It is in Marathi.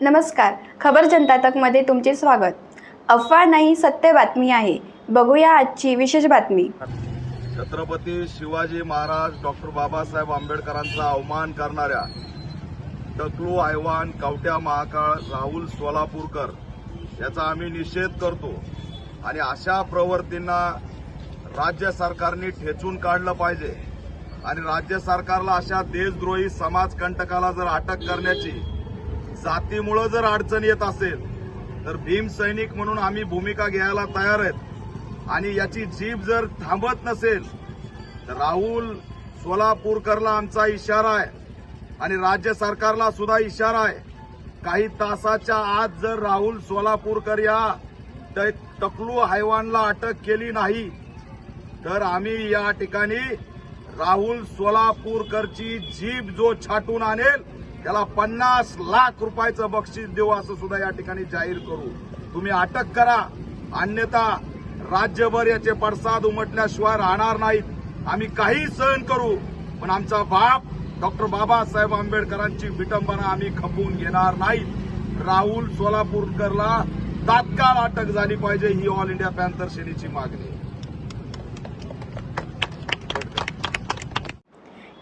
नमस्कार. खबर जनता तकमध्ये तुमचे स्वागत. अफवा नाही सत्य बातमी आहे. बघूया आजची विशेष बातमी. छत्रपती शिवाजी महाराज डॉक्टर बाबासाहेब आंबेडकरांचा अवमान करणाऱ्या टकलू आयवान कवट्या महाकाळ राहुल सोलापूरकर याचा आम्ही निषेध करतो आणि अशा प्रवृत्तींना राज्य सरकारने ठेचून काढलं पाहिजे. आणि राज्य सरकारला अशा देशद्रोही समाजकंटकाला जर अटक करण्याची जातीमुळं जर अडचण येत असेल तर भीम सैनिक म्हणून आम्ही भूमिका घ्यायला तयार आहेत. आणि याची जीभ जर थांबत नसेल तर राहुल सोलापूरकरला आमचा इशारा आहे. आणि राज्य सरकारला सुद्धा इशारा आहे. काही तासाच्या आत जर राहुल सोलापूरकर या टकलू हैवानला अटक केली नाही तर आम्ही या ठिकाणी राहुल सोलापूरकरची जीभ जो छाटून आणेल त्याला पन्नास लाख रुपयाचं बक्षीस देऊ असं सुद्धा या ठिकाणी जाहीर करू. तुम्ही अटक करा. अन्यथा राज्यभर याचे पडसाद उमटल्याशिवाय राहणार नाहीत. आम्ही काही सहन करू. पण आमचा बाप डॉक्टर बाबासाहेब आंबेडकरांची विटंबना आम्ही खपवून घेणार नाही. राहुल सोलापूरकरला तात्काळ अटक झाली पाहिजे ही ऑल इंडिया पॅन्थर सेनेची मागणी